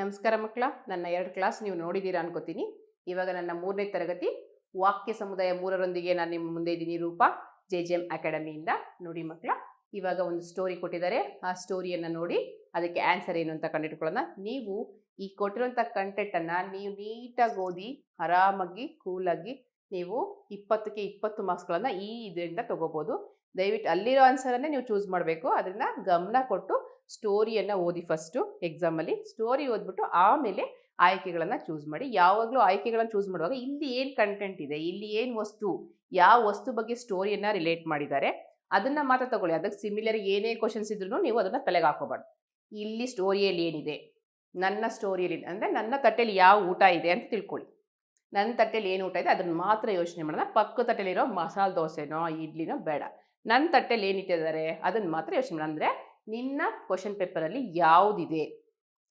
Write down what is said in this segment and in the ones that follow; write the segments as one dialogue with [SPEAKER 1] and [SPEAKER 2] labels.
[SPEAKER 1] ನಮಸ್ಕಾರ ಮಕ್ಕಳ, ನನ್ನ ಎರಡು ಕ್ಲಾಸ್ ನೀವು ನೋಡಿದ್ದೀರಾ ಅನ್ಕೋತೀನಿ. ಇವಾಗ ನನ್ನ ಮೂರನೇ ತರಗತಿ, ವಾಕ್ಯ ಸಮುದಾಯ ಮೂರರೊಂದಿಗೆ ನಾನು ನಿಮ್ಮ ಮುಂದೆ ಇದ್ದೀನಿ ರೂಪ ಜೆ ಜೆ ಎಂ ಅಕಾಡೆಮಿಯಿಂದ. ನೋಡಿ ಮಕ್ಕಳ, ಇವಾಗ ಒಂದು ಸ್ಟೋರಿ ಕೊಟ್ಟಿದ್ದಾರೆ. ಆ ಸ್ಟೋರಿಯನ್ನು ನೋಡಿ, ಅದಕ್ಕೆ ಆನ್ಸರ್ ಏನು ಅಂತ ಕಂಡಿಟ್ಕೊಳ್ಳೋಣ. ನೀವು ಈ ಕೊಟ್ಟಿರುವಂಥ ಕಂಟೆಂಟನ್ನು ನೀವು ನೀಟಾಗಿ ಓದಿ, ಆರಾಮಾಗಿ, ಕೂಲಾಗಿ ನೀವು ಇಪ್ಪತ್ತಕ್ಕೆ ಇಪ್ಪತ್ತು ಮಾರ್ಕ್ಸ್ಗಳನ್ನು ಈ ಇದರಿಂದ ತೊಗೋಬೋದು. ದಯವಿಟ್ಟು ಅಲ್ಲಿರೋ ಆನ್ಸರನ್ನೇ ನೀವು ಚೂಸ್ ಮಾಡಬೇಕು. ಅದನ್ನು ಗಮನ ಕೊಟ್ಟು ಸ್ಟೋರಿಯನ್ನು ಓದಿ ಫಸ್ಟು ಎಕ್ಸಾಮಲ್ಲಿ ಸ್ಟೋರಿ ಓದ್ಬಿಟ್ಟು ಆಮೇಲೆ ಆಯ್ಕೆಗಳನ್ನು ಚೂಸ್ ಮಾಡಿ. ಯಾವಾಗಲೂ ಆಯ್ಕೆಗಳನ್ನು ಚೂಸ್ ಮಾಡುವಾಗ ಇಲ್ಲಿ ಏನು ಕಂಟೆಂಟ್ ಇದೆ, ಇಲ್ಲಿ ಏನು ವಸ್ತು, ಯಾವ ವಸ್ತು ಬಗ್ಗೆ ಸ್ಟೋರಿಯನ್ನು ರಿಲೇಟ್ ಮಾಡಿದ್ದಾರೆ, ಅದನ್ನು ಮಾತ್ರ ತಗೊಳ್ಳಿ. ಅದಕ್ಕೆ ಸಿಮಿಲರ್ ಏನೇ ಕ್ವಶನ್ಸ್ ಇದ್ರೂ ನೀವು ಅದನ್ನು ತಲೆಗೆ ಹಾಕೋಬಾರ್ದು ಇಲ್ಲಿ ಸ್ಟೋರಿಯಲ್ಲಿ ಏನಿದೆ, ನನ್ನ ಸ್ಟೋರಿಯಲ್ಲಿ ಅಂದರೆ ನನ್ನ ತಟ್ಟೆಯಲ್ಲಿ ಯಾವ ಊಟ ಇದೆ ಅಂತ ತಿಳ್ಕೊಳ್ಳಿ. ನನ್ನ ತಟ್ಟೆಯಲ್ಲಿ ಏನು ಊಟ ಇದೆ ಅದನ್ನು ಮಾತ್ರ ಯೋಚನೆ ಮಾಡೋಣ. ಪಕ್ಕ ತಟ್ಟೆಲಿರೋ ಮಸಾಲೆ ದೋಸೆನೋ, ಇಡ್ಲಿನೋ ಬೇಡ. ನನ್ನ ತಟ್ಟೆಯಲ್ಲಿ ಏನಿಟ್ಟಿದ್ದಾರೆ ಅದನ್ನು ಮಾತ್ರ ಯೋಚನೆ ಮಾಡೋಣ. ಅಂದರೆ ನಿನ್ನ ಕ್ವಶನ್ ಪೇಪರಲ್ಲಿ ಯಾವುದಿದೆ?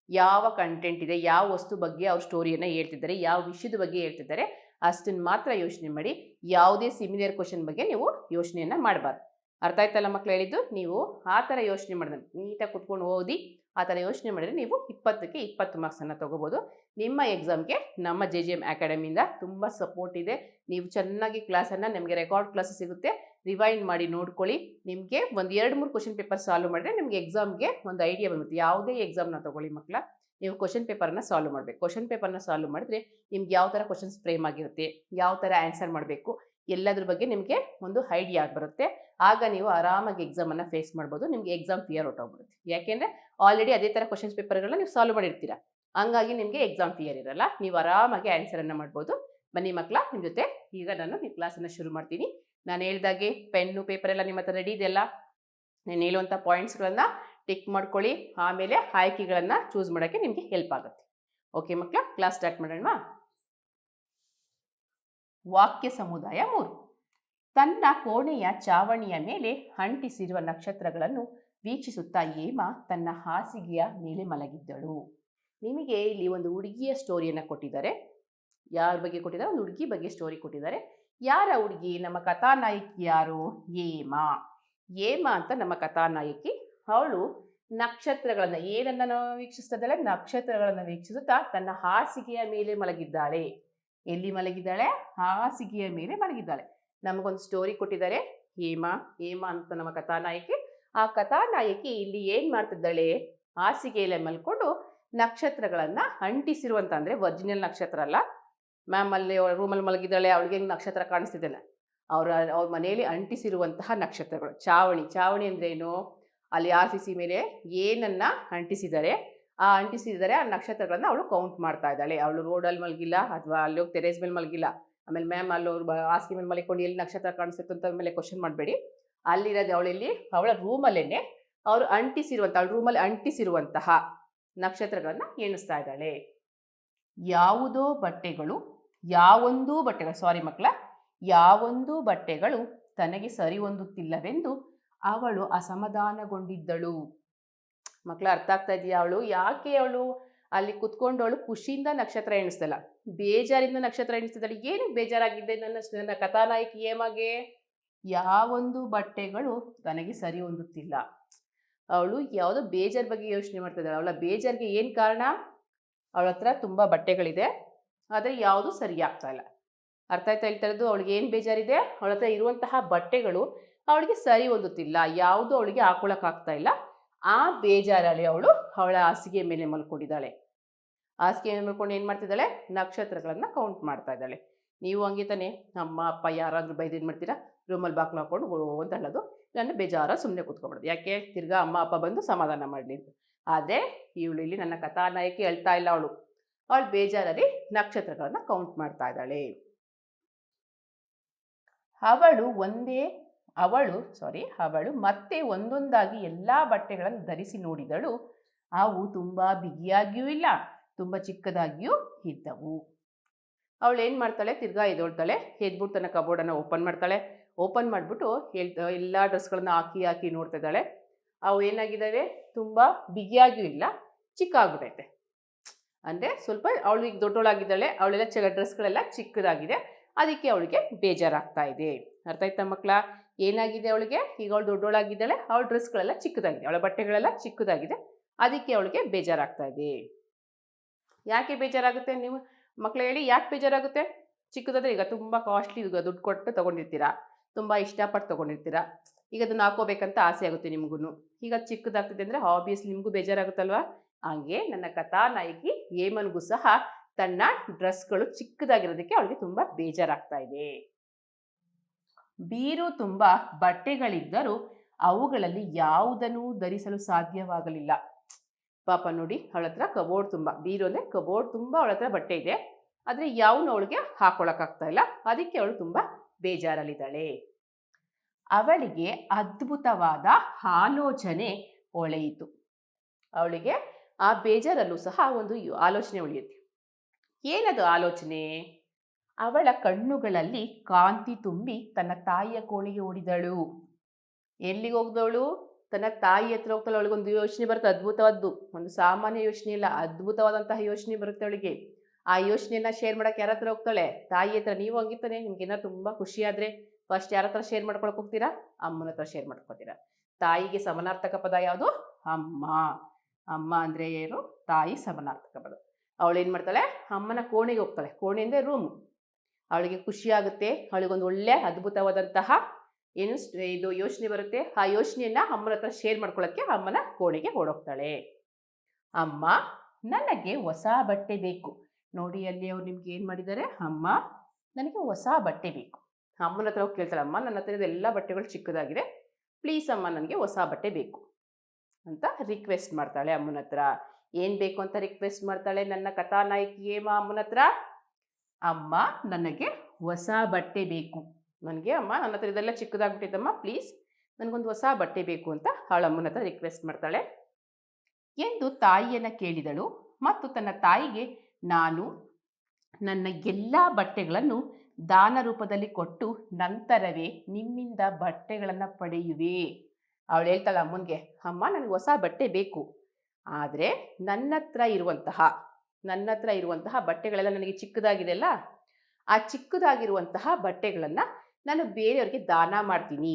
[SPEAKER 1] ಯಾವ ಕಂಟೆಂಟ್ ಇದೆ? ಯಾವ ವಸ್ತು ಬಗ್ಗೆ ಅವ್ರ ಸ್ಟೋರಿಯನ್ನು ಹೇಳ್ತಿದ್ದಾರೆ? ಯಾವ ವಿಷಯದ ಬಗ್ಗೆ ಹೇಳ್ತಿದ್ದಾರೆ? ಅಷ್ಟನ್ನು ಮಾತ್ರ ಯೋಚನೆ ಮಾಡಿ. ಯಾವುದೇ ಸಿಮಿಲಿಯರ್ ಕ್ವಶನ್ ಬಗ್ಗೆ ನೀವು ಯೋಚನೆಯನ್ನು ಮಾಡಬಾರ್ದು. ಅರ್ಥ ಆಯ್ತಲ್ಲ ಮಕ್ಳು ಹೇಳಿದ್ದು? ನೀವು ಆ ಥರ ಯೋಚನೆ ಮಾಡಿದ್ರೆ ನೀಟಾಗಿ ಕುತ್ಕೊಂಡು ಓದಿ, ಆ ಥರ ಯೋಚನೆ ಮಾಡಿದರೆ ನೀವು ಇಪ್ಪತ್ತಕ್ಕೆ ಇಪ್ಪತ್ತು ಮಾರ್ಕ್ಸನ್ನು ತೊಗೋಬೋದು. ನಿಮ್ಮ ಎಕ್ಸಾಮ್ಗೆ ನಮ್ಮ ಜೆ ಜೆ ಎಂ ಅಕಾಡೆಮಿಯಿಂದ ತುಂಬ ಸಪೋರ್ಟ್ ಇದೆ. ನೀವು ಚೆನ್ನಾಗಿ ಕ್ಲಾಸನ್ನು ನಿಮಗೆ ರೆಕಾರ್ಡ್ ಕ್ಲಾಸ್ ಸಿಗುತ್ತೆ. ರಿವೈಂಡ್ ಮಾಡಿ ನೋಡ್ಕೊಳ್ಳಿ. ನಿಮಗೆ ಒಂದು ಎರಡು ಮೂರು ಕ್ವಶನ್ ಪೇಪರ್ ಸಾಲ್ವ್ ಮಾಡಿದ್ರೆ ನಿಮಗೆ ಎಕ್ಸಾಮ್ಗೆ ಒಂದು ಐಡಿಯಾ ಬರುತ್ತೆ. ಯಾವುದೇ ಎಕ್ಸಾಮ್ನ ತೊಗೊಳ್ಳಿ ಮಕ್ಕಳ ನೀವು ಕ್ವಶನ್ ಪೇಪರ್ನ ಸಾಲ್ವ್ ಮಾಡಬೇಕು. ಕ್ವಶನ್ ಪೇಪರ್ನ ಸಾಲ್ವ್ ಮಾಡಿದ್ರೆ ನಿಮ್ಗೆ ಯಾವ ಥರ ಕ್ವಶನ್ಸ್ ಫ್ರೇಮ್ ಆಗಿರುತ್ತೆ, ಯಾವ ಥರ ಆನ್ಸರ್ ಮಾಡಬೇಕು, ಎಲ್ಲದ್ರ ಬಗ್ಗೆ ನಿಮಗೆ ಒಂದು ಐಡಿಯಾ ಬರುತ್ತೆ. ಆಗ ನೀವು ಆರಾಮಾಗಿ ಎಕ್ಸಾಮನ್ನು ಫೇಸ್ ಮಾಡ್ಬೋದು. ನಿಮಗೆ ಎಕ್ಸಾಮ್ ಫಿಯರ್ ಹೊಟ್ಟೋಗ್ಬಿಡುತ್ತೆ ಯಾಕೆಂದರೆ ಆಲ್ರೆಡಿ ಅದೇ ಥರ ಕ್ವಶನ್ಸ್ ಪೇಪರ್ಗಳನ್ನ ನೀವು ಸಾಲ್ವ್ ಮಾಡಿರ್ತೀರ. ಹಂಗಾಗಿ ನಿಮಗೆ ಎಕ್ಸಾಮ್ ಫಿಯರ್ ಇರಲ್ಲ. ನೀವು ಆರಾಮಾಗಿ ಆನ್ಸರನ್ನು ಮಾಡ್ಬೋದು. ಬನ್ನಿ ಮಕ್ಕಳ ನಿಮ್ಮ ಜೊತೆ ಈಗ ನಾನು ಈ ಕ್ಲಾಸನ್ನು ಶುರು ಮಾಡ್ತೀನಿ. ನಾನು ಹೇಳ್ದಾಗೆ, ಪೆನ್ನು ಪೇಪರ್ ಎಲ್ಲ ನಿಮ್ಮ ಹತ್ರ ರೆಡಿ ಇದೆಯಲ್ಲ ನಾನು ಹೇಳುವಂಥ ಪಾಯಿಂಟ್ಸ್ಗಳನ್ನು ಟಿಕ್ ಮಾಡ್ಕೊಳ್ಳಿ, ಆಮೇಲೆ ಆಯ್ಕೆಗಳನ್ನು ಚೂಸ್ ಮಾಡೋಕ್ಕೆ ನಿಮಗೆ ಹೆಲ್ಪ್ ಆಗುತ್ತೆ. ಓಕೆ ಮಕ್ಕಳ ಕ್ಲಾಸ್ ಸ್ಟಾರ್ಟ್ ಮಾಡೋಣ. ವಾಕ್ಯ ಸಮುದಾಯ ಮೂರು. ತನ್ನ ಕೋಣೆಯ ಚಾವಣಿಯ ಮೇಲೆ ಅಂಟಿಸಿರುವ ನಕ್ಷತ್ರಗಳನ್ನು ವೀಕ್ಷಿಸುತ್ತಾ ಏಮ ತನ್ನ ಹಾಸಿಗೆಯ ಮೇಲೆ ಮಲಗಿದ್ದಳು. ನಿಮಗೆ ಇಲ್ಲಿ ಒಂದು ಹುಡುಗಿಯ ಸ್ಟೋರಿಯನ್ನು ಕೊಟ್ಟಿದ್ದಾರೆ. ಯಾರ ಬಗ್ಗೆ ಕೊಟ್ಟಿದ್ದಾರೆ? ಒಂದು ಹುಡುಗಿ ಬಗ್ಗೆ ಸ್ಟೋರಿ ಕೊಟ್ಟಿದ್ದಾರೆ. ಯಾರ ಹುಡುಗಿ? ನಮ್ಮ ಕಥಾನಾಯಕಿ ಯಾರು? ಹೇಮ. ಹೇಮ ಅಂತ ನಮ್ಮ ಕಥಾನಾಯಕಿ. ಅವಳು ನಕ್ಷತ್ರಗಳನ್ನು ಏನನ್ನ ವೀಕ್ಷಿಸ್ತಿದ್ದಾಳೆ? ನಕ್ಷತ್ರಗಳನ್ನು ವೀಕ್ಷಿಸುತ್ತಾ ತನ್ನ ಹಾಸಿಗೆಯ ಮೇಲೆ ಮಲಗಿದ್ದಾಳೆ. ಎಲ್ಲಿ ಮಲಗಿದ್ದಾಳೆ? ಹಾಸಿಗೆಯ ಮೇಲೆ ಮಲಗಿದ್ದಾಳೆ. ನಮಗೊಂದು ಸ್ಟೋರಿ ಕೊಟ್ಟಿದ್ದಾರೆ. ಹೇಮ ಹೇಮ ಅಂತ ನಮ್ಮ ಕಥಾನಾಯಕಿ. ಆ ಕಥಾನಾಯಕಿ ಇಲ್ಲಿ ಏನು ಮಾಡ್ತಿದ್ದಾಳೆ? ಹಾಸಿಗೆಯಲ್ಲೇ ಮಲ್ಕೊಂಡು ನಕ್ಷತ್ರಗಳನ್ನು ಅಂಟಿಸಿರುವಂತ ಅಂದರೆ ಒರಿಜಿನಲ್ ನಕ್ಷತ್ರ ಅಲ್ಲ ಮ್ಯಾಮ್ ಅಲ್ಲಿ ರೂಮಲ್ಲಿ ಮಲಗಿದ್ದಾಳೆ, ಅವಳಿಗೆ ಹೆಂಗೆ ನಕ್ಷತ್ರ ಕಾಣಿಸ್ತಿದ್ದಾನೆ ಅವರ, ಅವ್ರ ಮನೆಯಲ್ಲಿ ಅಂಟಿಸಿರುವಂತಹ ನಕ್ಷತ್ರಗಳು. ಚಾವಣಿ ಚಾವಣಿ ಅಂದ್ರೇನು ಅಲ್ಲಿ ಆರ್ ಸಿ ಸಿ ಮೇಲೆ ಏನನ್ನು ಅಂಟಿಸಿದ್ದಾರೆ ಆ ಅಂಟಿಸಿದರೆ ಆ ನಕ್ಷತ್ರಗಳನ್ನು ಅವಳು ಕೌಂಟ್ ಮಾಡ್ತಾ ಇದ್ದಾಳೆ. ಅವಳು ರೋಡಲ್ಲಿ ಮಲಗಿಲ್ಲ ಅಥವಾ ಅಲ್ಲಿ ಹೋಗಿ ಟೆರೇಸ್ ಮೇಲೆ ಮಲಗಿಲ್ಲ. ಆಮೇಲೆ ಮ್ಯಾಮ್ ಅಲ್ಲಿ ಅವ್ರು ಹಾಸಿಗೆ ಮೇಲೆ ಮಲ್ಕೊಂಡು ಎಲ್ಲಿ ನಕ್ಷತ್ರ ಕಾಣಿಸುತ್ತೆ ಅಂತ ಮೇಲೆ ಕ್ವಶನ್ ಮಾಡಬೇಡಿ. ಅಲ್ಲಿರೋದು ಅವಳಲ್ಲಿ ಅವಳ ರೂಮಲ್ಲೇ ಅವರು ಅಂಟಿಸಿರುವಂಥ ಅವಳ ರೂಮಲ್ಲಿ ಅಂಟಿಸಿರುವಂತಹ ನಕ್ಷತ್ರಗಳನ್ನು ಎಣಿಸ್ತಾ ಇದ್ದಾಳೆ. ಯಾವುದೋ ಬಟ್ಟೆಗಳು ಯಾವೊಂದೂ ಬಟ್ಟೆಗಳು ಸಾರಿ ಮಕ್ಕಳ, ಯಾವೊಂದು ಬಟ್ಟೆಗಳು ತನಗೆ ಸರಿ ಹೊಂದುತ್ತಿಲ್ಲವೆಂದು ಅವಳು ಅಸಮಾಧಾನಗೊಂಡಿದ್ದಳು. ಮಕ್ಕಳ, ಅರ್ಥ ಆಗ್ತಾ ಇದೆಯಾ ಅವಳು? ಯಾಕೆ ಅವಳು ಅಲ್ಲಿ ಕುತ್ಕೊಂಡು ಅವಳು ಖುಷಿಯಿಂದ ನಕ್ಷತ್ರ ಎಣಿಸ್ತಲ್ಲ ಬೇಜಾರಿಂದ ನಕ್ಷತ್ರ ಎಣಿಸ್ತಿದ್ದಾಳೆ. ಏನು ಬೇಜಾರಾಗಿದ್ದೆ ನನ್ನ ನನ್ನ ಕಥಾನಾಯಕಿ ಏಮಾಗೆ ಯಾವೊಂದು ಬಟ್ಟೆಗಳು ತನಗೆ ಸರಿ ಹೊಂದುತ್ತಿಲ್ಲ. ಅವಳು ಯಾವುದೋ ಬೇಜಾರ್ ಬಗ್ಗೆ ಯೋಚನೆ ಮಾಡ್ತಾ ಇದ್ದಾಳೆ ಅವಳ ಬೇಜಾರಿಗೆ ಏನು ಕಾರಣ? ಅವಳ ಹತ್ರ ತುಂಬ ಬಟ್ಟೆಗಳಿದೆ. ಆದರೆ ಯಾವುದು ಸರಿಯಾಗ್ತಾ ಇಲ್ಲ. ಅರ್ಥ ಆಯ್ತಾ ಹೇಳ್ತಾ ಇರೋದು ಅವಳಿಗೆ ಏನು ಬೇಜಾರಿದೆ? ಅವಳ ಹತ್ರ ಇರುವಂತಹ ಬಟ್ಟೆಗಳು ಅವಳಿಗೆ ಸರಿ ಹೊಂದುತ್ತಿಲ್ಲ. ಯಾವುದು ಅವಳಿಗೆ ಹಾಕೊಳಕ್ಕಾಗ್ತಾ ಇಲ್ಲ. ಆ ಬೇಜಾರಲ್ಲಿ ಅವಳು ಅವಳ ಹಾಸಿಗೆ ಮೇಲೆ ಮಲ್ಕೊಂಡಿದ್ದಾಳೆ. ಹಾಸಿಗೆ ಮೇಲೆ ಮಲ್ಕೊಂಡು ಏನು ಮಾಡ್ತಿದ್ದಾಳೆ? ನಕ್ಷತ್ರಗಳನ್ನು ಕೌಂಟ್ ಮಾಡ್ತಾ ಇದ್ದಾಳೆ. ನೀವು ಹಂಗೆ ತಾನೆ, ನಮ್ಮ ಅಪ್ಪ ಯಾರಾದರೂ ಬೈದು ಏನು ಮಾಡ್ತೀರಾ? ರೂಮಲ್ಲಿ ಬಾಕ್ಲು ಹಾಕೊಂಡು ಅಂತ ಹೇಳೋದು ನನ್ನ ಬೇಜಾರ ಸುಮ್ಮನೆ ಕೂತ್ಕೊಬಿಡೋದು. ಯಾಕೆ? ತಿರ್ಗಾ ಅಮ್ಮ, ಅಪ್ಪ ಬಂದು ಸಮಾಧಾನ ಮಾಡಲಿ ಅಂತ. ಆದರೆ ಇವಳು ಇಲ್ಲಿ ನನ್ನ ಕಥಾನಾಯಕಿ ಹೇಳ್ತಾ ಇಲ್ಲ ಅವಳು. ಅವಳು ಬೇಜಾರಲ್ಲಿ ನಕ್ಷತ್ರಗಳನ್ನು ಕೌಂಟ್ ಮಾಡ್ತಾ ಇದ್ದಾಳೆ. ಅವಳು ಒಂದೇ, ಅವಳು ಸಾರಿ ಅವಳು ಮತ್ತೆ ಒಂದೊಂದಾಗಿ ಎಲ್ಲ ಬಟ್ಟೆಗಳನ್ನು ಧರಿಸಿ ನೋಡಿದಳು. ಅವು ತುಂಬ ಬಿಗಿಯಾಗಿಯೂ ಇಲ್ಲ, ತುಂಬ ಚಿಕ್ಕದಾಗಿಯೂ ಇದ್ದವು. ಅವಳು ಏನು ಮಾಡ್ತಾಳೆ? ತಿರ್ಗಾ ಎದ್ದೊಳ್ತಾಳೆ ಎದ್ಬಿಟ್ಟು ತನ್ನ ಕಬೋರ್ಡನ್ನು ಓಪನ್ ಮಾಡ್ತಾಳೆ. ಓಪನ್ ಮಾಡಿಬಿಟ್ಟು ಹೇಳ್ತಾ, ಎಲ್ಲ ಡ್ರೆಸ್ಗಳನ್ನು ಹಾಕಿ ಹಾಕಿ ನೋಡ್ತಾ ಇದ್ದಾಳೆ. ಅವು ಏನಾಗಿದ್ದಾವೆ? ತುಂಬ ಬಿಗಿಯಾಗಿಯೂ ಇಲ್ಲ ಚಿಕ್ಕ ಆಗ್ಬಿಟ್ಟೈತೆ ಅಂದರೆ ಸ್ವಲ್ಪ ಅವಳು ಈಗ ದೊಡ್ಡವಳಾಗಿದ್ದಾಳೆ, ಅವಳೆಲ್ಲ ಚ, ಡ್ರೆಸ್ಗಳೆಲ್ಲ ಚಿಕ್ಕದಾಗಿದೆ, ಅದಕ್ಕೆ ಅವಳಿಗೆ ಬೇಜಾರಾಗ್ತಾ ಇದೆ. ಅರ್ಥ ಆಯ್ತಾ ಮಕ್ಕಳ? ಏನಾಗಿದೆ ಅವಳಿಗೆ? ಈಗ ಅವಳು ದೊಡ್ಡವಳಾಗಿದ್ದಾಳೆ, ಅವಳ ಡ್ರೆಸ್ಗಳೆಲ್ಲ ಚಿಕ್ಕದಾಗಿದೆ, ಅವಳ ಬಟ್ಟೆಗಳೆಲ್ಲ ಚಿಕ್ಕದಾಗಿದೆ, ಅದಕ್ಕೆ ಅವಳಿಗೆ ಬೇಜಾರಾಗ್ತಾ ಇದೆ. ಯಾಕೆ ಬೇಜಾರಾಗುತ್ತೆ ನೀವು ಮಕ್ಕಳು ಹೇಳಿ, ಯಾಕೆ ಬೇಜಾರಾಗುತ್ತೆ? ಚಿಕ್ಕದಾದ್ರೆ ಈಗ ತುಂಬ ಕಾಸ್ಟ್ಲಿ ಈಗ ದುಡ್ಡು ಕೊಟ್ಟು ತೊಗೊಂಡಿರ್ತೀರಾ, ತುಂಬ ಇಷ್ಟಪಟ್ಟು ತೊಗೊಂಡಿರ್ತೀರಾ, ಈಗ ಅದನ್ನು ಹಾಕೋಬೇಕಂತ ಆಸೆ ಆಗುತ್ತೆ ನಿಮಗೂ ಈಗ ಚಿಕ್ಕದಾಗ್ತಿದೆ ಅಂದರೆ ಆಬ್ವಿಯಸ್ಲಿ ನಿಮಗೂ ಬೇಜಾರಾಗುತ್ತಲ್ವಾ? ಹಾಗೆ ನನ್ನ ಕಥಾನಾಯಕಿ ಹೇಮನ್ಗೂ ಸಹ ತನ್ನ ಡ್ರೆಸ್ಗಳು ಚಿಕ್ಕದಾಗಿರೋದಕ್ಕೆ ಅವಳಿಗೆ ತುಂಬ ಬೇಜಾರಾಗ್ತಾ ಇದೆ ಬೀರು ತುಂಬ ಬಟ್ಟೆಗಳಿದ್ದರೂ ಅವುಗಳಲ್ಲಿ ಯಾವುದನ್ನು ಧರಿಸಲು ಸಾಧ್ಯವಾಗಲಿಲ್ಲ. ಪಾಪ ನೋಡಿ ಅವಳ ಹತ್ರ ಕಬೋರ್ಡ್ ತುಂಬ, ಬೀರು ಅಂದರೆ ಕಬೋರ್ಡ್ ತುಂಬ ಅವಳ ಹತ್ರ ಬಟ್ಟೆ ಇದೆ. ಆದರೆ ಯಾವನು ಅವಳಿಗೆ ಹಾಕೊಳಕ್ಕಾಗ್ತಾ ಇಲ್ಲ ಅದಕ್ಕೆ ಅವಳು ತುಂಬ ಬೇಜಾರಲ್ಲಿದ್ದಾಳೆ. ಅವಳಿಗೆ ಅದ್ಭುತವಾದ ಆಲೋಚನೆ ಹೊಳೆಯಿತು. ಅವಳಿಗೆ ಆ ಬೇಜಾರಲ್ಲೂ ಸಹ ಒಂದು ಆಲೋಚನೆ ಉಳಿಯುತ್ತೆ. ಏನದು ಆಲೋಚನೆ? ಅವಳ ಕಣ್ಣುಗಳಲ್ಲಿ ಕಾಂತಿ ತುಂಬಿ ತನ್ನ ತಾಯಿಯ ಕೋಣೆಗೆ ಓಡಿದಳು. ಎಲ್ಲಿಗೆ ಹೋಗ್ದವಳು? ತನ್ನ ತಾಯಿ ಹತ್ರ ಹೋಗ್ತಾಳೆ, ಅವಳಿಗೊಂದು ಯೋಚನೆ ಬರುತ್ತೆ, ಅದ್ಭುತವಾದ್ದು. ಒಂದು ಸಾಮಾನ್ಯ ಯೋಚನೆ ಇಲ್ಲ, ಅದ್ಭುತವಾದಂತಹ ಯೋಚನೆ ಬರುತ್ತೆ ಅವಳಿಗೆ. ಆ ಯೋಚನೆಯನ್ನ ಶೇರ್ ಮಾಡೋಕ್ಕೆ ಯಾರ ಹತ್ರ ಹೋಗ್ತಾಳೆ? ತಾಯಿ ಹತ್ರ, ನೀವು ಹಂಗಿತ್ತಾನೆ ನಿಮ್ಗೆ ತುಂಬ ಖುಷಿ ಆದ್ರೆ ಫಸ್ಟ್ ಯಾರ ಹತ್ರ ಶೇರ್ ಮಾಡ್ಕೊಳಕ್ಕೆ ಹೋಗ್ತೀರಾ? ಅಮ್ಮನ ಹತ್ರ ಶೇರ್ ಮಾಡ್ಕೊತೀರಾ ತಾಯಿಗೆ ಸಮನಾರ್ಥಕ ಪದ ಯಾವುದು? ಅಮ್ಮ. ಅಮ್ಮ ಅಂದರೆ ಏನು? ತಾಯಿ ಸಮನಾರ್ಥಕಗಳು. ಅವಳು ಏನು ಮಾಡ್ತಾಳೆ? ಅಮ್ಮನ ಕೋಣೆಗೆ ಹೋಗ್ತಾಳೆ. ಕೋಣೆ ಅಂದರೆ ರೂಮು ಅವಳಿಗೆ ಖುಷಿಯಾಗುತ್ತೆ. ಅವಳಿಗೊಂದು ಒಳ್ಳೆ ಅದ್ಭುತವಾದಂತಹ ಏನು ಇದು ಯೋಚನೆ ಬರುತ್ತೆ. ಆ ಯೋಚನೆಯನ್ನು ಅಮ್ಮನ ಹತ್ರ ಶೇರ್ ಮಾಡ್ಕೊಳ್ಳೋಕ್ಕೆ ಅಮ್ಮನ ಕೋಣೆಗೆ ಓಡೋಗ್ತಾಳೆ. ಅಮ್ಮ, ನನಗೆ ಹೊಸ ಬಟ್ಟೆ ಬೇಕು. ನೋಡಿ ಅಲ್ಲಿ ಅವ್ರು ನಿಮ್ಗೆ ಏನು ಮಾಡಿದ್ದಾರೆ? ಅಮ್ಮ, ನನಗೆ ಹೊಸ ಬಟ್ಟೆ ಬೇಕು. ಅಮ್ಮನ ಹತ್ರ ಹೋಗಿ ಕೇಳ್ತಾಳೆ, ಅಮ್ಮ, ನನ್ನ ಹತ್ರ ಎಲ್ಲ ಬಟ್ಟೆಗಳು ಚಿಕ್ಕದಾಗಿದೆ. ಪ್ಲೀಸ್ ಅಮ್ಮ, ನನಗೆ ಹೊಸ ಬಟ್ಟೆ ಬೇಕು. ಅಂತ ರಿಕ್ವೆಸ್ಟ್ ಮಾಡ್ತಾಳೆ ಅಮ್ಮನ ಹತ್ರ. ಏನು ಬೇಕು ಅಂತ ರಿಕ್ವೆಸ್ಟ್ ಮಾಡ್ತಾಳೆ? ನನ್ನ ಕಥಾನಾಯಕಿ ಏಮ ಅಮ್ಮನ ಹತ್ರ? ಅಮ್ಮ ನನಗೆ ಹೊಸ ಬಟ್ಟೆ ಬೇಕು. ನನಗೆ ಅಮ್ಮ ನನ್ನ ಹತ್ರ ಇದೆಲ್ಲ ಚಿಕ್ಕದಾಗ್ಬಿಟ್ಟಿದ್ದಮ್ಮ ಪ್ಲೀಸ್ ನನಗೊಂದು ಹೊಸ ಬಟ್ಟೆ ಬೇಕು ಅಂತ ಅವಳ ಅಮ್ಮನ ಹತ್ರ ರಿಕ್ವೆಸ್ಟ್ ಮಾಡ್ತಾಳೆ. ಎಂದು ತಾಯಿಯನ್ನು ಕೇಳಿದಳು. ಮತ್ತು ತನ್ನ ತಾಯಿಗೆ ನಾನು ನನ್ನ ಎಲ್ಲ ಬಟ್ಟೆಗಳನ್ನು ದಾನ ರೂಪದಲ್ಲಿ ಕೊಟ್ಟು ನಂತರವೇ ನಿಮ್ಮಿಂದ ಬಟ್ಟೆಗಳನ್ನು ಪಡೆಯುವೆ. ಅವಳು ಹೇಳ್ತಾಳೆ, ಅಮ್ಮನಿಗೆ, ಅಮ್ಮ, ನನಗೆ ಹೊಸ ಬಟ್ಟೆ ಬೇಕು. ಆದರೆ ನನ್ನ ಹತ್ರ ಇರುವಂತಹ, ನನ್ನ ಹತ್ರ ಇರುವಂತಹ ಬಟ್ಟೆಗಳೆಲ್ಲ ನನಗೆ ಚಿಕ್ಕದಾಗಿದೆ ಅಲ್ಲ ಆ ಚಿಕ್ಕದಾಗಿರುವಂತಹ ಬಟ್ಟೆಗಳನ್ನು ನಾನು ಬೇರೆಯವ್ರಿಗೆ ದಾನ ಮಾಡ್ತೀನಿ.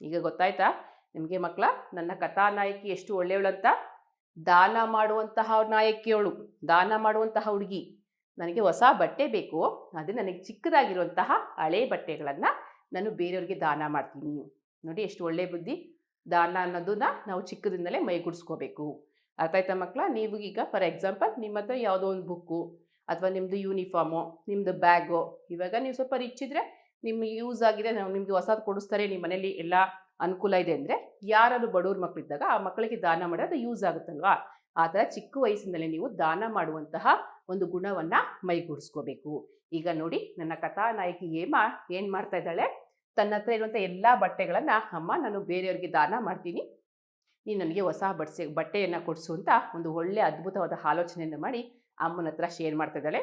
[SPEAKER 1] ಈಗ ಗೊತ್ತಾಯ್ತಾ? ನಿಮಗೆ ಮಕ್ಕಳ ನನ್ನ ಕಥಾನಾಯಕಿ ಎಷ್ಟು ಒಳ್ಳೆಯವಳಂತ? ದಾನ ಮಾಡುವಂತಹ ನಾಯಕಿಯವಳು ದಾನ ಮಾಡುವಂತಹ ಹುಡುಗಿ. ನನಗೆ ಹೊಸ ಬಟ್ಟೆ ಬೇಕು, ಆದರೆ ನನಗೆ ಚಿಕ್ಕದಾಗಿರುವಂತಹ ಹಳೆ ಬಟ್ಟೆಗಳನ್ನು ನಾನು ಬೇರೆಯವ್ರಿಗೆ ದಾನ ಮಾಡ್ತೀನಿ. ನೋಡಿ, ಎಷ್ಟು ಒಳ್ಳೆ ಬುದ್ಧಿ. ದಾನ ಅನ್ನೋದನ್ನ ನಾವು ಚಿಕ್ಕದಿಂದಲೇ ಮೈಗೂಡಿಸ್ಕೋಬೇಕು ಅರ್ಥ ಆಯ್ತಾ ಮಕ್ಕಳ ನೀವು ಈಗ ಫಾರ್ ಎಕ್ಸಾಂಪಲ್ ನಿಮ್ಮ ಹತ್ರ ಯಾವುದೋ ಒಂದು ಬುಕ್ಕು ಅಥವಾ ನಿಮ್ಮದು ಯೂನಿಫಾರ್ಮು ನಿಮ್ಮದು ಬ್ಯಾಗು ಇವಾಗ ನೀವು ಸ್ವಲ್ಪ ರಿಚ್ ಇದ್ದರೆ ನಿಮ್ಗೆ ಯೂಸ್ ಆಗಿದೆ, ನಾವು ನಿಮಗೆ ಹೊಸದು ಕೊಡಿಸ್ತಾರೆ, ನಿಮ್ಮ ಮನೇಲಿ ಎಲ್ಲ ಅನುಕೂಲ ಇದೆ ಅಂದರೆ ಯಾರಾದರೂ ಬಡವ್ರ ಮಕ್ಕಳಿದ್ದಾಗ ಆ ಮಕ್ಕಳಿಗೆ ದಾನ ಮಾಡೋದು ಯೂಸ್ ಆಗುತ್ತಲ್ವಾ? ಆ ಥರ ಚಿಕ್ಕ ವಯಸ್ಸಿನಲ್ಲೇ ನೀವು ದಾನ ಮಾಡುವಂತಹ ಒಂದು ಗುಣವನ್ನು ಮೈಗೂಡಿಸ್ಕೋಬೇಕು ಈಗ ನೋಡಿ ನನ್ನ ಕಥಾನಾಯಕಿ ಹೇಮ ಏನು ಮಾಡ್ತಾ ಇದ್ದಾಳೆ? ತನ್ನ ಹತ್ರ ಇರುವಂಥ ಎಲ್ಲ ಬಟ್ಟೆಗಳನ್ನು, ಅಮ್ಮ, ನಾನು ಬೇರೆಯವ್ರಿಗೆ ದಾನ ಮಾಡ್ತೀನಿ. ನೀನು ನನಗೆ ಹೊಸ ಬಡಿಸಿ, ಬಟ್ಟೆಯನ್ನು ಕೊಡಿಸು ಅಂತ ಒಂದು ಒಳ್ಳೆ ಅದ್ಭುತವಾದ ಆಲೋಚನೆಯನ್ನು ಮಾಡಿ ಅಮ್ಮನ ಹತ್ರ ಶೇರ್ ಮಾಡ್ತಾ ಇದ್ದಾಳೆ.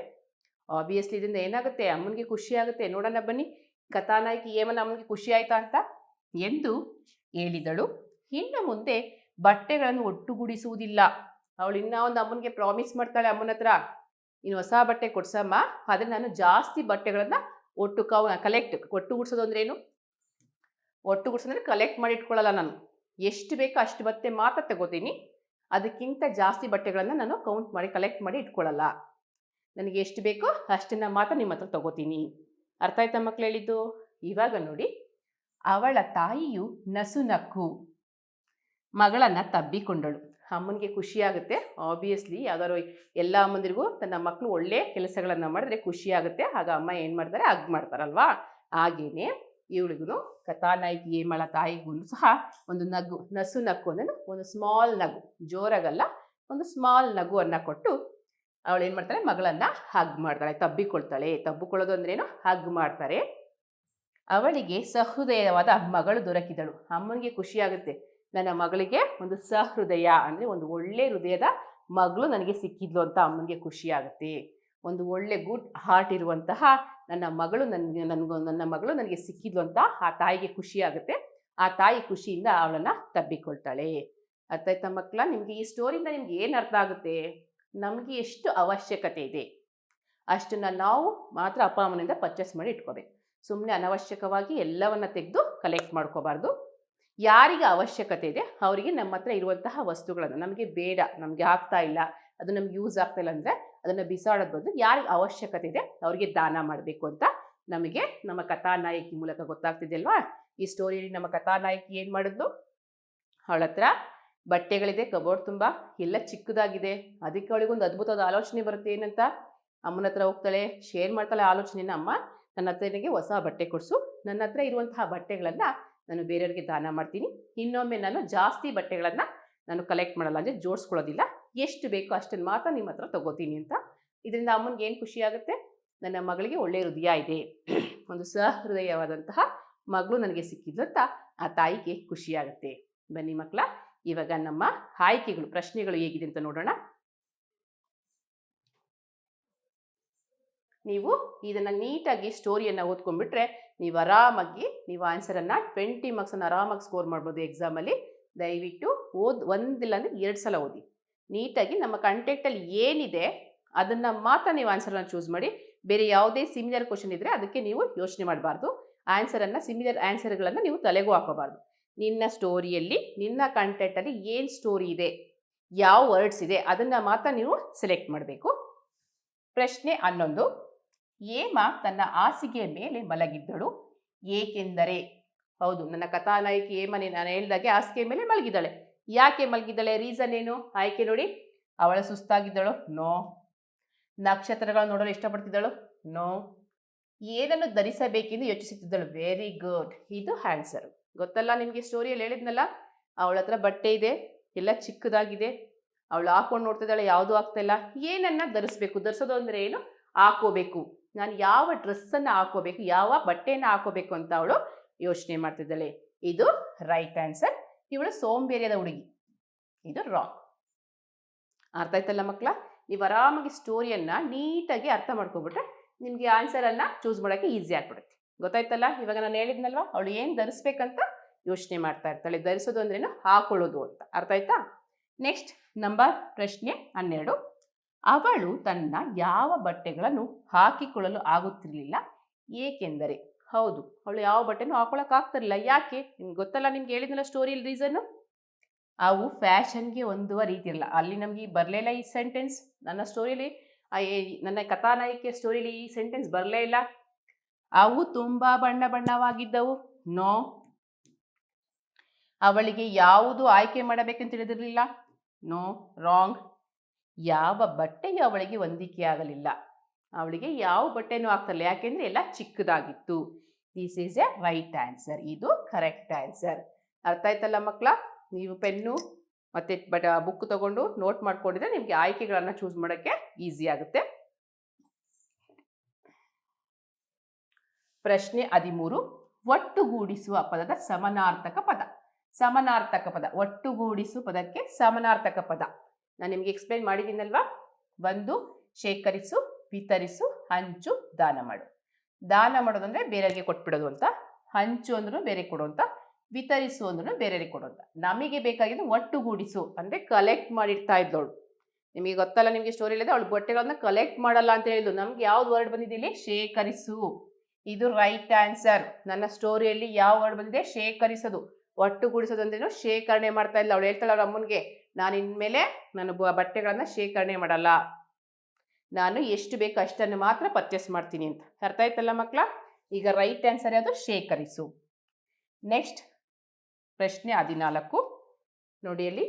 [SPEAKER 1] ಆಬ್ವಿಯಸ್ಲಿ ಇದರಿಂದ ಏನಾಗುತ್ತೆ? ಅಮ್ಮನಿಗೆ ಖುಷಿ ಆಗುತ್ತೆ. ನೋಡೋಣ ಬನ್ನಿ. ಕಥಾನಾಯಕಿ ಏಮನ ಅಮ್ಮನಿಗೆ ಖುಷಿ ಆಯಿತಾ ಅಂತ ಎಂದು ಹೇಳಿದಳು. ಇನ್ನು ಮುಂದೆ ಬಟ್ಟೆಗಳನ್ನು ಒಟ್ಟುಗೂಡಿಸುವುದಿಲ್ಲ. ಅವಳು ಇನ್ನೂ ಒಂದು ಅಮ್ಮನಿಗೆ ಪ್ರಾಮಿಸ್ ಮಾಡ್ತಾಳೆ ಅಮ್ಮನ ಹತ್ರ. ನೀನು ಹೊಸ ಬಟ್ಟೆ ಕೊಡ್ಸಮ್ಮ. ಆದರೆ ನಾನು ಜಾಸ್ತಿ ಬಟ್ಟೆಗಳನ್ನು ಒಟ್ಟು ಕೌ ಕಲೆಕ್ಟ್ ಒಟ್ಟುಗೂಡಿಸೋದು ಏನು? ಒಟ್ಟುಗೂಡಿಸೋದ್ರೆ ಕಲೆಕ್ಟ್ ಮಾಡಿ ಇಟ್ಕೊಳ್ಳಲ್ಲ ನಾನು. ಎಷ್ಟು ಬೇಕೋ ಅಷ್ಟು ಬತ್ತೆ ಮಾತ್ರ ತಗೋತೀನಿ. ಅದಕ್ಕಿಂತ ಜಾಸ್ತಿ ಬಟ್ಟೆಗಳನ್ನು ನಾನು ಕೌಂಟ್ ಮಾಡಿ ಕಲೆಕ್ಟ್ ಮಾಡಿ ಇಟ್ಕೊಳ್ಳಲ್ಲ. ನನಗೆ ಎಷ್ಟು ಬೇಕೋ ಅಷ್ಟನ್ನು ಮಾತ್ರ ನಿಮ್ಮ ಹತ್ರ ತಗೋತೀನಿ. ಅರ್ಥ ಆಯ್ತಾ ಮಕ್ಳು ಹೇಳಿದ್ದು? ಇವಾಗ ನೋಡಿ. ಅವಳ ತಾಯಿಯು ನಸುನಕ್ಕು ಮಗಳನ್ನು ತಬ್ಬಿಕೊಂಡಳು. ಅಮ್ಮನಿಗೆ ಖುಷಿಯಾಗುತ್ತೆ ಆಬ್ವಿಯಸ್ಲಿ ಯಾವ್ದಾದ್ರು ಎಲ್ಲ ಅಮ್ಮಂದಿರಿಗೂ ತನ್ನ ಮಕ್ಕಳು ಒಳ್ಳೆ ಕೆಲಸಗಳನ್ನು ಮಾಡಿದ್ರೆ ಖುಷಿಯಾಗುತ್ತೆ ಆಗ ಅಮ್ಮ ಏನು ಮಾಡ್ತಾರೆ? ಅಗ್ ಮಾಡ್ತಾರಲ್ವಾ? ಹಾಗೇನೆ ಇವಳಿಗೂ ಕಥಾನಾಯಕಿ ಏಮಳ ತಾಯಿಗೂ ಸಹ ಒಂದು ನಗು, ನಸು ನಕ್ಕು ಅಂದರೆ ಒಂದು ಸ್ಮಾಲ್ ನಗು, ಜೋರಾಗಲ್ಲ, ಒಂದು ಸ್ಮಾಲ್ ನಗುವನ್ನು ಕೊಟ್ಟು ಅವಳು ಏನು ಮಾಡ್ತಾಳೆ? ಮಗಳನ್ನು ಹಗ್ ಮಾಡ್ತಾಳೆ, ತಬ್ಬಿಕೊಳ್ತಾಳೆ. ತಬ್ಬಿಕೊಳ್ಳೋದು ಅಂದ್ರೇನು? ಹಗ್ ಮಾಡ್ತಾರೆ. ಅವಳಿಗೆ ಸಹೃದಯವಾದ ಮಗಳು ದೊರಕಿದಳು. ಅಮ್ಮನಿಗೆ ಖುಷಿ ಆಗುತ್ತೆ. ನನ್ನ ಮಗಳಿಗೆ ಒಂದು ಸಹೃದಯ ಅಂದರೆ ಒಂದು ಒಳ್ಳೆ ಹೃದಯದ ಮಗಳು ನನಗೆ ಸಿಕ್ಕಿದ್ಲು ಅಂತ ಅಮ್ಮನಿಗೆ ಖುಷಿ ಆಗುತ್ತೆ. ಒಂದು ಒಳ್ಳೆ ಗುಡ್ ಹಾರ್ಟ್ ಇರುವಂತಹ ನನ್ನ ಮಗಳು ನನಗೆ ನನಗೂ ನನ್ನ ಮಗಳು ನನಗೆ ಸಿಕ್ಕಿದ್ಲು ಅಂತ ಆ ತಾಯಿಗೆ ಖುಷಿ ಆಗುತ್ತೆ. ಆ ತಾಯಿ ಖುಷಿಯಿಂದ ಅವಳನ್ನು ತಬ್ಬಿಕೊಳ್ತಾಳೆ. ಅರ್ಥ ಆಯ್ತಾ ಮಕ್ಕಳ? ನಿಮಗೆ ಈ ಸ್ಟೋರಿಯಿಂದ ನಿಮ್ಗೆ ಏನು ಅರ್ಥ ಆಗುತ್ತೆ? ನಮಗೆ ಎಷ್ಟು ಅವಶ್ಯಕತೆ ಇದೆ. ಅಷ್ಟನ್ನು ನಾವು ಮಾತ್ರ ಅಪ್ಪ ಅಮ್ಮನಿಂದ ಪರ್ಚೇಸ್ ಮಾಡಿ ಇಟ್ಕೋಬೇಕು. ಸುಮ್ಮನೆ ಅನವಶ್ಯಕವಾಗಿ ಎಲ್ಲವನ್ನು ತೆಗೆದು ಕಲೆಕ್ಟ್ ಮಾಡ್ಕೋಬಾರ್ದು. ಯಾರಿಗೆ ಅವಶ್ಯಕತೆ ಇದೆ, ಅವರಿಗೆ ನಮ್ಮ ಹತ್ರ ಇರುವಂತಹ ವಸ್ತುಗಳನ್ನು, ನಮಗೆ ಬೇಡ, ನಮಗೆ ಆಗ್ತಾ ಇಲ್ಲ, ಅದು ನಮ್ಗೆ ಯೂಸ್ ಆಗ್ತಾ ಇಲ್ಲ ಅಂದರೆ ಅದನ್ನು ಬಿಸಾಡೋದು ಬದಲು ಯಾರಿಗೆ ಅವಶ್ಯಕತೆ ಇದೆ, ಅವರಿಗೆ ದಾನ ಮಾಡಬೇಕು ಅಂತ ನಮಗೆ ನಮ್ಮ ಕಥಾನಾಯಕಿ ಮೂಲಕ ಗೊತ್ತಾಗ್ತಿದೆ ಅಲ್ವಾ? ಈ ಸ್ಟೋರಿಯಲ್ಲಿ ನಮ್ಮ ಕಥಾನಾಯಕಿ ಏನು ಮಾಡಿದ್ಲು? ಅವಳ ಹತ್ರ ಬಟ್ಟೆಗಳಿದೆ ಕಬೋರ್ಡ್ ತುಂಬ, ಎಲ್ಲ ಚಿಕ್ಕದಾಗಿದೆ, ಅದಕ್ಕೆ ಅವಳಿಗೊಂದು ಅದ್ಭುತವಾದ ಆಲೋಚನೆ ಬರುತ್ತೆ, ಏನಂತ? ಅಮ್ಮನ ಹತ್ರ ಹೋಗ್ತಾಳೆ ಶೇರ್ ಮಾಡ್ತಾಳೆ ಆಲೋಚನೆನ ಅಮ್ಮ, ನನ್ನ ಹತ್ರ ನನಗೆ ಹೊಸ ಬಟ್ಟೆ ಕೊಡಿಸು, ನನ್ನ ಹತ್ರ ಇರುವಂತಹ ಬಟ್ಟೆಗಳನ್ನು ನಾನು ಬೇರೆಯವ್ರಿಗೆ ದಾನ ಮಾಡ್ತೀನಿ. ಇನ್ನೊಮ್ಮೆ ನಾನು ಜಾಸ್ತಿ ಬಟ್ಟೆಗಳನ್ನು ನಾನು ಕಲೆಕ್ಟ್ ಮಾಡಲ್ಲ, ಅಂದರೆ ಜೋಡಿಸ್ಕೊಳ್ಳೋದಿಲ್ಲ. ಎಷ್ಟು ಬೇಕೋ ಅಷ್ಟನ್ನು ಮಾತ್ರ ನಿಮ್ಮ ಹತ್ರ ತಗೋತೀನಿ ಅಂತ. ಇದರಿಂದ ಅಮ್ಮನಿಗೆ ಏನು ಖುಷಿಯಾಗುತ್ತೆ ನನ್ನ ಮಗಳಿಗೆ ಒಳ್ಳೆಯ ಹೃದಯ ಇದೆ. ಒಂದು ಸಹೃದಯವಾದಂತಹ ಮಗಳು ನನಗೆ ಸಿಕ್ಕಿದ್ಲು ಅಂತ ಆ ತಾಯಿಗೆ ಖುಷಿಯಾಗುತ್ತೆ ಬನ್ನಿ ಮಕ್ಕಳ, ಇವಾಗ ನಮ್ಮ ಆಯ್ಕೆಗಳು, ಪ್ರಶ್ನೆಗಳು ಹೇಗಿದೆ ಅಂತ ನೋಡೋಣ. ನೀವು ಇದನ್ನು ನೀಟಾಗಿ ಸ್ಟೋರಿಯನ್ನು ಓದ್ಕೊಂಡ್ಬಿಟ್ರೆ ನೀವು ಆರಾಮಾಗಿ, ನೀವು ಆನ್ಸರನ್ನು ಟ್ವೆಂಟಿ ಮಾರ್ಕ್ಸನ್ನು ಆರಾಮಾಗಿ ಸ್ಕೋರ್ ಮಾಡ್ಬೋದು ಎಕ್ಸಾಮಲ್ಲಿ ದಯವಿಟ್ಟು ಓದ್, ಒಂದಿಲ್ಲ ಅಂದರೆ ಎರಡು ಸಲ ಓದಿ. ನೀಟಾಗಿ ನಮ್ಮ ಕಂಟೆಂಟಲ್ಲಿ ಏನಿದೆ, ಅದನ್ನು ಮಾತ್ರ ನೀವು ಆನ್ಸರನ್ನು ಚೂಸ್ ಮಾಡಿ. ಬೇರೆ ಯಾವುದೇ ಸಿಮಿಲರ್ ಕ್ವಶನ್ ಇದ್ದರೆ ಅದಕ್ಕೆ ನೀವು ಯೋಚನೆ ಮಾಡಬಾರ್ದು. ಆನ್ಸರನ್ನು ಸಿಮಿಲರ್ ಆನ್ಸರ್ಗಳನ್ನು ನೀವು ತಲೆಗೂ ಹಾಕೋಬಾರ್ದು ನಿನ್ನ ಸ್ಟೋರಿಯಲ್ಲಿ ನಿನ್ನ ಕಂಟೆಂಟಲ್ಲಿ ಏನು ಸ್ಟೋರಿ ಇದೆ, ಯಾವ ವರ್ಡ್ಸ್ ಇದೆ, ಅದನ್ನು ಮಾತ್ರ ನೀವು ಸೆಲೆಕ್ಟ್ ಮಾಡಬೇಕು. ಪ್ರಶ್ನೆ ಹನ್ನೊಂದು. ಏಮ ತನ್ನ ಹಾಸಿಗೆಯ ಮೇಲೆ ಮಲಗಿದ್ದಳು. ಏಕೆಂದರೆ, ಹೌದು, ನನ್ನ ಕಥಾನಾಯಕಿ ಏಮನೆ ನಾನು ಹೇಳಿದಾಗೆ ಹಾಸಿಗೆ ಮೇಲೆ ಮಲಗಿದ್ದಾಳೆ. ಯಾಕೆ ಮಲಗಿದ್ದಾಳೆ? ರೀಸನ್ ಏನು? ಆಯ್ಕೆ ನೋಡಿ. ಅವಳ ಸುಸ್ತಾಗಿದ್ದಳು. ನೋ. ನಕ್ಷತ್ರಗಳು ನೋಡಲು ಇಷ್ಟಪಡ್ತಿದ್ದಳು. ನೋ. ಏನನ್ನು ಧರಿಸಬೇಕೆಂದು ಯೋಚಿಸುತ್ತಿದ್ದಳು. ವೆರಿ ಗುಡ್ ಇದು ಆನ್ಸರ್ ಗೊತ್ತಲ್ಲ ನಿಮಗೆ ಸ್ಟೋರಿಯಲ್ಲಿ ಹೇಳಿದ್ನಲ್ಲ? ಅವಳ ಹತ್ರ ಬಟ್ಟೆ ಇದೆ, ಎಲ್ಲ ಚಿಕ್ಕದಾಗಿದೆ. ಅವಳು ಹಾಕೊಂಡು ನೋಡ್ತಿದ್ದಾಳೆ, ಯಾವುದೂ ಆಗ್ತಾಯಿಲ್ಲ ಏನನ್ನ ಧರಿಸ್ಬೇಕು? ಧರಿಸೋದು ಅಂದರೆ ಏನು? ಹಾಕೋಬೇಕು. ನಾನು ಯಾವ ಡ್ರೆಸ್ಸನ್ನು ಹಾಕೋಬೇಕು ಯಾವ ಬಟ್ಟೆಯನ್ನು ಹಾಕೋಬೇಕು ಅಂತ ಅವಳು ಯೋಚನೆ ಮಾಡ್ತಿದ್ದಾಳೆ. ಇದು ರೈಟ್ ಆನ್ಸರ್ ಇವಳು ಸೋಂಬೇರಿಯದ ಹುಡುಗಿ. ಇದು ರಾಂಗ್ ಅರ್ಥ ಆಯ್ತಲ್ಲ ಮಕ್ಕಳ? ನೀವು ಆರಾಮಾಗಿ ಸ್ಟೋರಿಯನ್ನು ನೀಟಾಗಿ ಅರ್ಥ ಮಾಡ್ಕೊಬಿಟ್ರೆ ನಿಮಗೆ ಆನ್ಸರನ್ನು ಚೂಸ್ ಮಾಡೋಕ್ಕೆ ಈಸಿ ಆಗ್ಬಿಡುತ್ತೆ. ಗೊತ್ತಾಯ್ತಲ್ಲ? ಇವಾಗ ನಾನು ಹೇಳಿದ್ನಲ್ವ? ಅವಳು ಏನು ಧರಿಸ್ಬೇಕಂತ ಯೋಚನೆ ಮಾಡ್ತಾ ಇರ್ತಾಳೆ. ಧರಿಸೋದು ಅಂದ್ರೇನು ಹಾಕೊಳ್ಳೋದು ಅಂತ. ಅರ್ಥ ಆಯ್ತಾ? ನೆಕ್ಸ್ಟ್ ನಂಬರ್ ಪ್ರಶ್ನೆ ಹನ್ನೆರಡು. ಅವಳು ತನ್ನ ಯಾವ ಬಟ್ಟೆಗಳನ್ನು ಹಾಕಿಕೊಳ್ಳಲು ಆಗುತ್ತಿರಲಿಲ್ಲ. ಏಕೆಂದರೆ, ಹೌದು, ಅವಳು ಯಾವ ಬಟ್ಟೆನೂ ಹಾಕೊಳಕ್ ಆಗ್ತಿರಲಿಲ್ಲ. ಯಾಕೆ? ನಿಮ್ಗೆ ಗೊತ್ತಲ್ಲ ನಿಮ್ಗೆ ಹೇಳಿದ್ನಲ್ಲ ಸ್ಟೋರಿಯಲ್ಲಿ ರೀಸನ್ನು ಅವು ಫ್ಯಾಷನ್ಗೆ ಹೊಂದುವ ರೀತಿ ಇರಲ್ಲ ಅಲ್ಲಿ ನಮಗೆ ಬರಲೇ ಇಲ್ಲ ಈ ಸೆಂಟೆನ್ಸ್ ನನ್ನ ಸ್ಟೋರಿಲಿ ನನ್ನ ಕಥಾನಾಯಕಿಯ ಸ್ಟೋರಿಲಿ ಈ ಸೆಂಟೆನ್ಸ್ ಬರಲೇ ಇಲ್ಲ. ಅವು ತುಂಬ ಬಣ್ಣ ಬಣ್ಣವಾಗಿದ್ದವು. ನೋ, ಅವಳಿಗೆ ಯಾವುದು ಆಯ್ಕೆ ಮಾಡಬೇಕಂತ ತಿಳಿದಿರಲಿಲ್ಲ. ನೋ ರಾಂಗ್ ಯಾವ ಬಟ್ಟೆಯು ಅವಳಿಗೆ ಹೊಂದಿಕೆ ಆಗಲಿಲ್ಲ. ಅವಳಿಗೆ ಯಾವ ಬಟ್ಟೆನೂ ಆಗ್ತಲ್ಲ ಯಾಕೆಂದ್ರೆ ಎಲ್ಲ ಚಿಕ್ಕದಾಗಿತ್ತು. This is a right answer ಇದು ಕರೆಕ್ಟ್ ಆನ್ಸರ್ ಅರ್ಥ ಆಯ್ತಲ್ಲ ಮಕ್ಕಳ? ನೀವು ಪೆನ್ನು ಮತ್ತು ಬಟ್ ಬುಕ್ ತಗೊಂಡು ನೋಟ್ ಮಾಡ್ಕೊಂಡಿದ್ರೆ ನಿಮಗೆ ಆಯ್ಕೆಗಳನ್ನು ಚೂಸ್ ಮಾಡೋಕ್ಕೆ ಈಸಿ ಆಗುತ್ತೆ. ಪ್ರಶ್ನೆ ಹದಿಮೂರು. ಒಟ್ಟುಗೂಡಿಸುವ ಪದದ ಸಮನಾರ್ಥಕ ಪದ. ಸಮನಾರ್ಥಕ ಪದ. ಒಟ್ಟುಗೂಡಿಸುವ ಪದಕ್ಕೆ ಸಮನಾರ್ಥಕ ಪದ. ನಾನು ನಿಮಗೆ ಎಕ್ಸ್ಪ್ಲೈನ್ ಮಾಡಿದ್ದೀನಲ್ವಾ? ಬಂದು ಶೇಖರಿಸು, ವಿತರಿಸು, ಹಂಚು, ದಾನ ಮಾಡು. ದಾನ ಮಾಡೋದು ಅಂದರೆ ಬೇರೆಯವರಿಗೆ ಕೊಟ್ಬಿಡೋದು ಅಂತ, ಹಂಚು ಅಂದ್ರೂ ಬೇರೆ ಕೊಡು ಅಂತ, ವಿತರಿಸು ಅಂದ್ರೂ ಬೇರೆಯವರಿಗೆ ಕೊಡು ಅಂತ. ನಮಗೆ ಬೇಕಾಗಿದ್ದು ಒಟ್ಟುಗೂಡಿಸು, ಅಂದರೆ ಕಲೆಕ್ಟ್ ಮಾಡಿರ್ತಾ ಇದ್ದವಳು ನಿಮಗೆ ಗೊತ್ತಲ್ಲ, ನಿಮಗೆ ಸ್ಟೋರಿ ಇಲ್ಲದೆ ಅವಳು ಬಟ್ಟೆಗಳನ್ನ ಕಲೆಕ್ಟ್ ಮಾಡಲ್ಲ ಅಂತ ಹೇಳಿದ್ದು ನಮ್ಗೆ ಯಾವ್ದು ವರ್ಡ್ ಬಂದಿದೆ ಇಲ್ಲಿ? ಶೇಖರಿಸು. ಇದು ರೈಟ್ ಆನ್ಸರ್ ನನ್ನ ಸ್ಟೋರಿಯಲ್ಲಿ ಯಾವ ವರ್ಡ್ ಬಂದಿದೆ? ಶೇಖರಿಸೋದು. ಒಟ್ಟುಗೂಡಿಸೋದು ಅಂದ್ರೇನು ಶೇಖರಣೆ ಮಾಡ್ತಾ ಇಲ್ಲ ಅವಳು ಹೇಳ್ತಾಳೆ ಅವ್ರ ಅಮ್ಮನಿಗೆ ನಾನು ಇನ್ಮೇಲೆ ನಾನು ಬಟ್ಟೆಗಳನ್ನು ಶೇಖರಣೆ ಮಾಡಲ್ಲ. ನಾನು ಎಷ್ಟು ಬೇಕು ಅಷ್ಟನ್ನು ಮಾತ್ರ ಪರ್ಚೇಸ್ ಮಾಡ್ತೀನಿ ಅಂತ. ಅರ್ಥ ಆಯ್ತಲ್ಲ ಮಕ್ಕಳ ಈಗ ರೈಟ್ ಆನ್ಸರ್ ಯಾವುದು? ಶೇಖರಿಸು. ನೆಕ್ಸ್ಟ್ ಪ್ರಶ್ನೆ ಹದಿನಾಲ್ಕು. ನೋಡಿ ಅಲ್ಲಿ.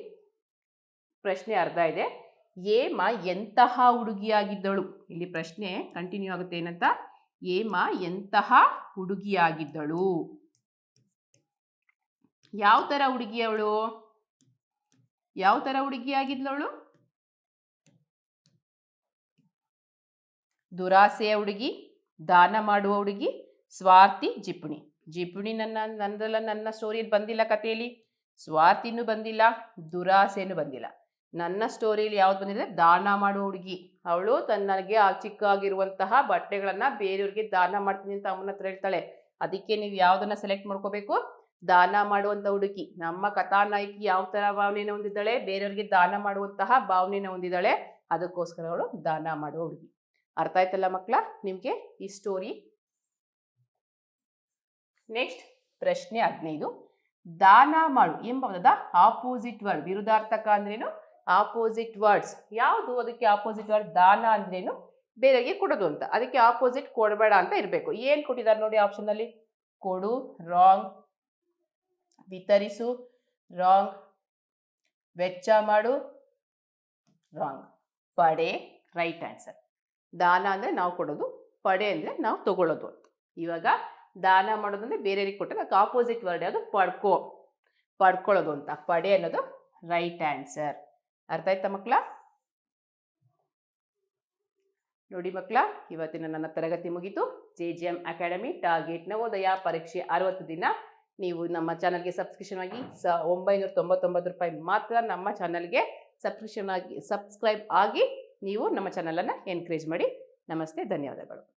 [SPEAKER 1] ಪ್ರಶ್ನೆ ಅರ್ಧ ಇದೆ. ಏಮ ಎಂತಹ ಹುಡುಗಿಯಾಗಿದ್ದಳು? ಇಲ್ಲಿ ಪ್ರಶ್ನೆ ಕಂಟಿನ್ಯೂ ಆಗುತ್ತೆ ಏನಂತ? ಏಮ ಎಂತಹ ಹುಡುಗಿಯಾಗಿದ್ದಳು? ಯಾವ ಥರ ಹುಡುಗಿ ಅವಳು ಯಾವ ಥರ ಹುಡುಗಿಯಾಗಿದ್ಲವಳು ದುರಾಸೆಯ ಹುಡುಗಿ, ದಾನ ಮಾಡುವ ಹುಡುಗಿ, ಸ್ವಾರ್ಥಿ ಜಿಪುಣಿ. ಜಿಪುಣಿ ನನ್ನ ನನ್ನ ಸ್ಟೋರಿಯಲ್ಲಿ ಬಂದಿಲ್ಲ ಕಥೆಯಲ್ಲಿ ಸ್ವಾರ್ಥಿನೂ ಬಂದಿಲ್ಲ, ದುರಾಸೆನೂ ಬಂದಿಲ್ಲ. ನನ್ನ ಸ್ಟೋರಿಯಲ್ಲಿ ಯಾವ್ದು ಬಂದಿದೆ? ದಾನ ಮಾಡುವ ಹುಡುಗಿ. ಅವಳು ತನ್ನಗೆ ಆ ಚಿಕ್ಕಾಗಿರುವಂತಹ ಬಟ್ಟೆಗಳನ್ನು ಬೇರೆಯವ್ರಿಗೆ ದಾನ ಮಾಡ್ತೀನಿ ಅಂತ ಅಮ್ಮನ ಹತ್ರ ಹೇಳ್ತಾಳೆ. ಅದಕ್ಕೆ ನೀವು ಯಾವುದನ್ನು ಸೆಲೆಕ್ಟ್ ಮಾಡ್ಕೋಬೇಕು? ದಾನ ಮಾಡುವಂಥ ಹುಡುಗಿ. ನಮ್ಮ ಕಥಾನಾಯಕಿ ಯಾವ ಥರ ಭಾವನೆನ ಹೊಂದಿದ್ದಾಳೆ? ಬೇರೆಯವ್ರಿಗೆ ದಾನ ಮಾಡುವಂತಹ ಭಾವನೆನ ಹೊಂದಿದ್ದಾಳೆ. ಅದಕ್ಕೋಸ್ಕರ ಅವಳು ದಾನ ಮಾಡುವ ಹುಡುಗಿ. ಅರ್ಥ ಆಯ್ತಲ್ಲ ಮಕ್ಕಳ? ನಿಮಗೆ ಈ ಸ್ಟೋರಿ ನೆಕ್ಸ್ಟ್ ಪ್ರಶ್ನೆ ಹದಿನೈದು. ದಾನ ಮಾಡು ಎಂಬ ಪದದ ಆಪೋಸಿಟ್ ವರ್ಡ್ ವಿರುದ್ಧಾರ್ಥಕ ಅಂದ್ರೇನು? ಆಪೋಸಿಟ್ ವರ್ಡ್ಸ್ ಯಾವುದು? ಅದಕ್ಕೆ ಆಪೋಸಿಟ್ ವರ್ಡ್ ದಾನ ಅಂದ್ರೇನು? ಬೇರೆಗೆ ಕೊಡೋದು ಅಂತ. ಅದಕ್ಕೆ ಆಪೋಸಿಟ್ ಕೊಡಬೇಡ ಅಂತ ಇರಬೇಕು. ಏನು ಕೊಟ್ಟಿದ್ದಾರೆ ನೋಡಿ ಆಪ್ಷನಲ್ಲಿ ಕೊಡು ರಾಂಗ್ ವಿತರಿಸು. ರಾಂಗ್. ವೆಚ್ಚ ಮಾಡು. ರಾಂಗ್. ಪಡೆ. Right answer. ದಾನ ಅಂದರೆ ನಾವು ಕೊಡೋದು, ಪಡೆ ಅಂದರೆ ನಾವು ತಗೊಳ್ಳೋದು ಅಂತ. ಇವಾಗ ದಾನ ಮಾಡೋದಂದ್ರೆ ಬೇರೆಯವ್ರಿಗೆ ಕೊಟ್ಟರೆ ಅದಕ್ಕೆ ಆಪೋಸಿಟ್ ವರ್ಡ್ ಯಾವುದು? ಪಡ್ಕೋ. ಪಡ್ಕೊಳ್ಳೋದು ಅಂತ. ಪಡೆ ಅನ್ನೋದು ರೈಟ್ ಆನ್ಸರ್ ಅರ್ಥ ಆಯ್ತಾ ಮಕ್ಕಳ? ನೋಡಿ ಮಕ್ಕಳ, ಇವತ್ತಿನ ನನ್ನ ತರಗತಿ ಮುಗಿತು. J G M academy target Navodaya ಪರೀಕ್ಷೆ ಅರವತ್ತು ದಿನ. ನೀವು ನಮ್ಮ ಚಾನಲ್ಗೆ ಸಬ್ಸ್ಕ್ರಿಪ್ಷನ್ ಆಗಿ ಸ ಒಂಬೈನೂರ ತೊಂಬತ್ತೊಂಬತ್ತು ರೂಪಾಯಿ ಮಾತ್ರ ನಮ್ಮ ಚಾನಲ್ಗೆ ಸಬ್ಸ್ಕ್ರಿಪ್ಷನ್ ಆಗಿ ಸಬ್ಸ್ಕ್ರೈಬ್ ಆಗಿ ನೀವು ನಮ್ಮ ಚಾನಲನ್ನು ಎನ್ಕರೇಜ್ ಮಾಡಿ. ನಮಸ್ತೆ, ಧನ್ಯವಾದಗಳು.